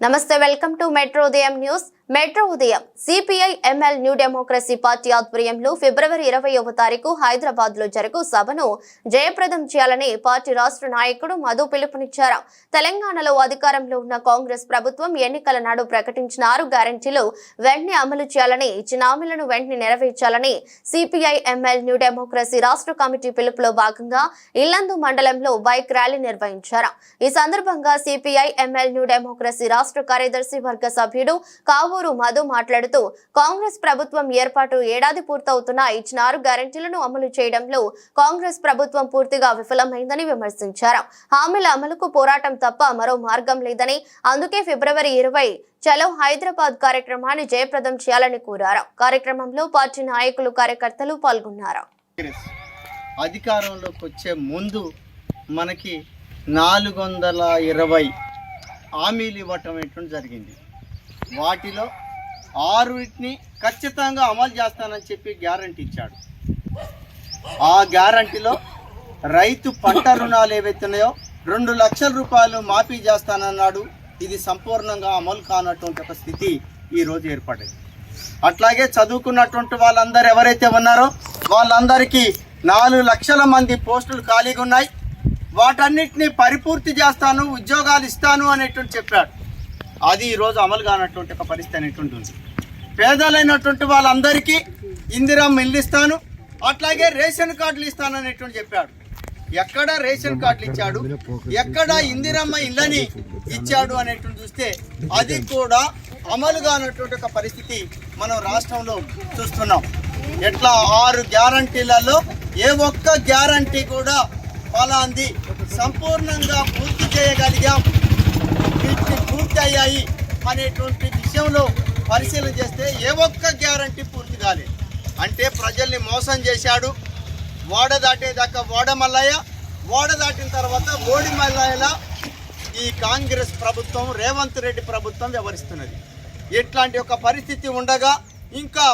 నమస్తే welcome to Metro Udayam news. Metro Udayam CPI ML New Democracy party ఆధ్వర్యంలో ఫిబ్రవరి ఇరవైవ తారీఖు హైదరాబాద్లో జరుగు సభను జయప్రదం చేయాలని పార్టీ రాష్ట్ర నాయకుడు మధు పిలుపునిచ్చారు. తెలంగాణలో అధికారంలో ఉన్న కాంగ్రెస్ ప్రభుత్వం ఎన్నికల నాడు ప్రకటించిన ఆరు గ్యారంటీలు వెంటనే అమలు చేయాలని ఇచ్చిన హామీలను వెంటనే నెరవేర్చాలని సిపిఐ ఎంఎల్ న్యూ డెమోక్రసీ రాష్ట్ర కమిటీ పిలుపులో భాగంగా ఇల్లందు మండలంలో బైక్ ర్యాలీ నిర్వహించారు. ఈ సందర్భంగా సిపిఐ ఎంఎల్ న్యూ డెమోక్రసీ రాష్ట్ర కార్యదర్శి వర్గ సభ్యుడు కావూరు మధు మాట్లాడుతూ కాంగ్రెస్ ప్రభుత్వం ఏర్పాటు ఏడాది పూర్తవుతున్నా ఇచ్చిన ఆరు గ్యారంటీలను అమలు చేయడంలో కాంగ్రెస్ ప్రభుత్వం పూర్తిగా విఫలమైందని విమర్శించారు. హామీల అమలుకు పోరాటం తప్ప మరో మార్గం లేదని అందుకే ఫిబ్రవరి ఇరవై చలో హైదరాబాద్ కార్యక్రమాన్ని జయప్రదం చేయాలని కోరారు. కార్యక్రమంలో పార్టీ నాయకులు కార్యకర్తలు పాల్గొన్నారు. అధికారంలోకి వచ్చే ముందు మనకి నాలుగు వందల ఇరవై హామీలు ఇవ్వటం అనేటువంటి జరిగింది. వాటిలో ఆరుటిని ఖచ్చితంగా అమలు చేస్తానని చెప్పి గ్యారంటీ ఇచ్చాడు. ఆ గ్యారంటీలో రైతు పంట రుణాలు ఏవైతున్నాయో రెండు లక్షల రూపాయలు మాఫీ చేస్తానన్నాడు. ఇది సంపూర్ణంగా అమలు కానటువంటి ఒక స్థితి ఈరోజు ఏర్పడింది. అట్లాగే చదువుకున్నటువంటి వాళ్ళందరూ ఎవరైతే ఉన్నారో వాళ్ళందరికీ నాలుగు లక్షల మంది పోస్టులు ఖాళీగా ఉన్నాయి. వాటన్నిటిని పరిపూర్తి చేస్తాను ఉద్యోగాలు ఇస్తాను అనేటువంటి చెప్పాడు. అది ఈరోజు అమలు కానటువంటి ఒక పరిస్థితి అనేటువంటి ఉంది పేదలైనటువంటి వాళ్ళందరికీ ఇందిరమ్మ ఇల్లు ఇస్తాను అట్లాగే రేషన్ కార్డులు ఇస్తాను అనేటువంటి చెప్పాడు. ఎక్కడ రేషన్ కార్డులు ఇచ్చాడు ఎక్కడ ఇందిరమ్మ ఇళ్ళని ఇచ్చాడు అనేటువంటి చూస్తే అది కూడా అమలు కానటువంటి ఒక పరిస్థితి మనం రాష్ట్రంలో చూస్తున్నాం. ఎట్లా ఆరు గ్యారంటీలలో ఏ ఒక్క గ్యారంటీ కూడా ఫలాంది సంపూర్ణంగా పూర్తి చేయగలిగాం. వీటిని పూర్తి అయ్యాయి అనేటువంటి విషయంలో పరిశీలన చేస్తే ఏ ఒక్క గ్యారంటీ పూర్తి కాలేదు. అంటే ప్రజల్ని మోసం చేశాడు. ఓడ దాటేదాకా ఓడ మల్లయ్య ఓడ దాటిన తర్వాత ఓడి మల్లయ్యలా ఈ కాంగ్రెస్ ప్రభుత్వం రేవంత్ రెడ్డి ప్రభుత్వం వ్యవహరిస్తున్నది. ఇట్లాంటి ఒక పరిస్థితి ఉండగా ఇంకా